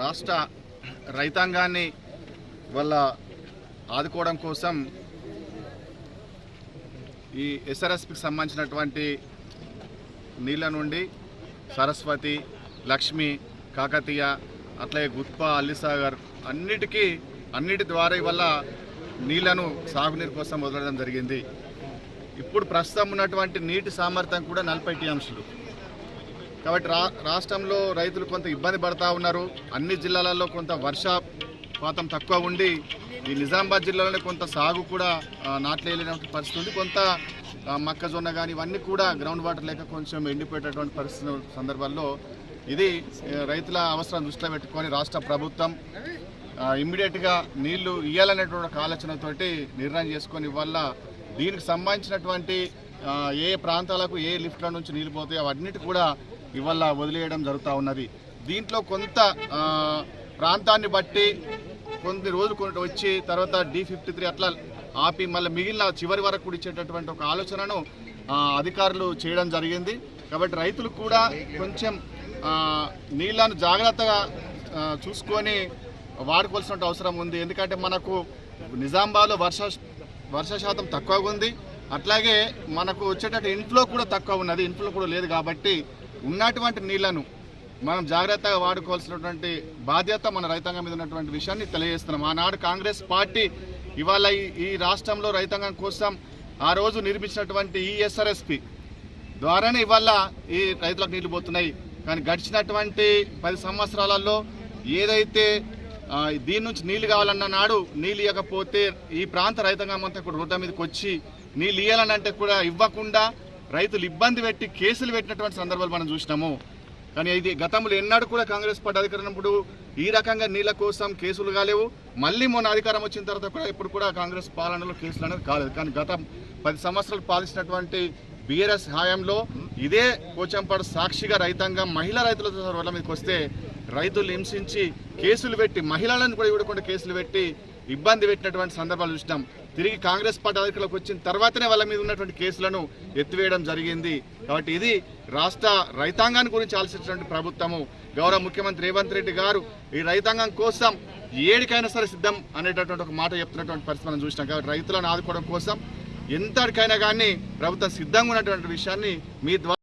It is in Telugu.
రాష్ట్ర రైతాంగాన్ని వాళ్ళ ఆదుకోవడం కోసం ఈ ఎస్ఆర్ఎస్పికి సంబంధించినటువంటి నీళ్ళ నుండి సరస్వతి లక్ష్మి కాకతీయ అట్లాగే గుత్ప అల్లిసాగర్ అన్నిటికీ అన్నిటి ద్వారా వల్ల నీళ్ళను సాగునీరు కోసం వదలడం జరిగింది. ఇప్పుడు ప్రస్తుతం ఉన్నటువంటి నీటి సామర్థ్యం కూడా నలభై టీఎంసీలు కాబట్టి రా రాష్ట్రంలో రైతులు కొంత ఇబ్బంది పడతా ఉన్నారు. అన్ని జిల్లాలలో కొంత వర్షపాతం తక్కువ ఉండి ఈ నిజామాబాద్ జిల్లాలోనే కొంత సాగు కూడా నాట్లేయలేనటువంటి పరిస్థితి ఉంది. కొంత మక్కజొన్న మొక్కజొన్న కానీ ఇవన్నీ కూడా గ్రౌండ్ వాటర్ లేక కొంచెం ఎండిపోయేటటువంటి పరిస్థితి సందర్భాల్లో ఇది రైతుల అవసరం దృష్టిలో పెట్టుకొని రాష్ట్ర ప్రభుత్వం ఇమ్మీడియట్గా నీళ్ళు ఇవ్వాలనేటువంటి ఒక ఆలోచనతోటి నిర్ణయం చేసుకొని వల్ల దీనికి సంబంధించినటువంటి ఏ ప్రాంతాలకు ఏ లిఫ్ట్ల నుంచి నీళ్ళు పోతాయి? అవన్నిటి కూడా ఇవాళ వదిలేయడం జరుగుతూ ఉన్నది. దీంట్లో కొంత ప్రాంతాన్ని బట్టి కొన్ని రోజులు కొన్ని వచ్చి తర్వాత డి ఫిఫ్టీ త్రీ అట్లా ఆపి మళ్ళీ మిగిలిన చివరి వరకు కూడా ఇచ్చేటటువంటి ఒక ఆలోచనను అధికారులు చేయడం జరిగింది. కాబట్టి రైతులు కూడా కొంచెం నీళ్ళను జాగ్రత్తగా చూసుకొని వాడుకోవాల్సిన అవసరం ఉంది. ఎందుకంటే మనకు నిజామాబాద్లో వర్ష వర్ష శాతం తక్కువగా ఉంది. అట్లాగే మనకు వచ్చేటట్టు ఇంట్లో కూడా తక్కువ ఉన్నది. ఇంట్లో కూడా లేదు కాబట్టి ఉన్నటువంటి నీళ్ళను మనం జాగ్రత్తగా వాడుకోవాల్సినటువంటి బాధ్యత మన రైతాంగం మీద ఉన్నటువంటి విషయాన్ని తెలియజేస్తున్నాం. ఆనాడు కాంగ్రెస్ పార్టీ ఇవాళ ఈ- ఈ రాష్ట్రంలో రైతాంగం కోసం ఆ రోజు నిర్మించినటువంటి ఈఎస్ఆర్ఎస్పి ద్వారానే ఇవాళ ఈ రైతులకు నీళ్ళు పోతున్నాయి. కానీ గడిచినటువంటి పది సంవత్సరాలలో ఏదైతే దీని నుంచి నీళ్ళు కావాలన్న నాడు నీళ్ళు ఇవ్వకపోతే ఈ ప్రాంత రైతాంగం అంతా కూడా రోడ్ల మీదకి వచ్చి నీళ్ళు ఇవ్వాలని అంటే కూడా ఇవ్వకుండా రైతులు ఇబ్బంది పెట్టి కేసులు పెట్టినటువంటి సందర్భాలు మనం చూసినాము. కానీ ఇది గతంలో ఎన్నడూ కూడా కాంగ్రెస్ పార్టీ అధికారం ఈ రకంగా నీళ్ళ కోసం కేసులు కాలేవు. మళ్ళీ మొన్న అధికారం వచ్చిన తర్వాత కూడా ఇప్పుడు కూడా కాంగ్రెస్ పాలనలో కేసులు అనేది కాలేదు. కానీ గత పది సంవత్సరాలు పాలించినటువంటి బీఆర్ఎస్ హాయంలో ఇదే కోచంపాడు సాక్షిగా రైతాంగం మహిళా రైతుల రోడ్ల మీదకి వస్తే రైతులు హింసించి కేసులు పెట్టి మహిళలను కూడా ఇవ్వకుండా కేసులు పెట్టి ఇబ్బంది పెట్టినటువంటి సందర్భాలు చూసినాం. తిరిగి కాంగ్రెస్ పార్టీ అధికారులకు వచ్చిన తర్వాతనే వాళ్ళ మీద ఉన్నటువంటి కేసులను ఎత్తివేయడం జరిగింది. కాబట్టి ఇది రాష్ట్ర రైతాంగాన్ని గురించి ఆలోచించినటువంటి ప్రభుత్వము. గౌరవ ముఖ్యమంత్రి రేవంత్ రెడ్డి గారు ఈ రైతాంగం కోసం ఏడికైనా సరే సిద్ధం అనేటటువంటి ఒక మాట చెప్తున్నటువంటి పరిస్థితి మనం చూసినాం. కాబట్టి రైతులను ఆదుకోవడం కోసం ఎంతటికైనా కానీ ప్రభుత్వం సిద్ధంగా ఉన్నటువంటి విషయాన్ని మీ ద్వారా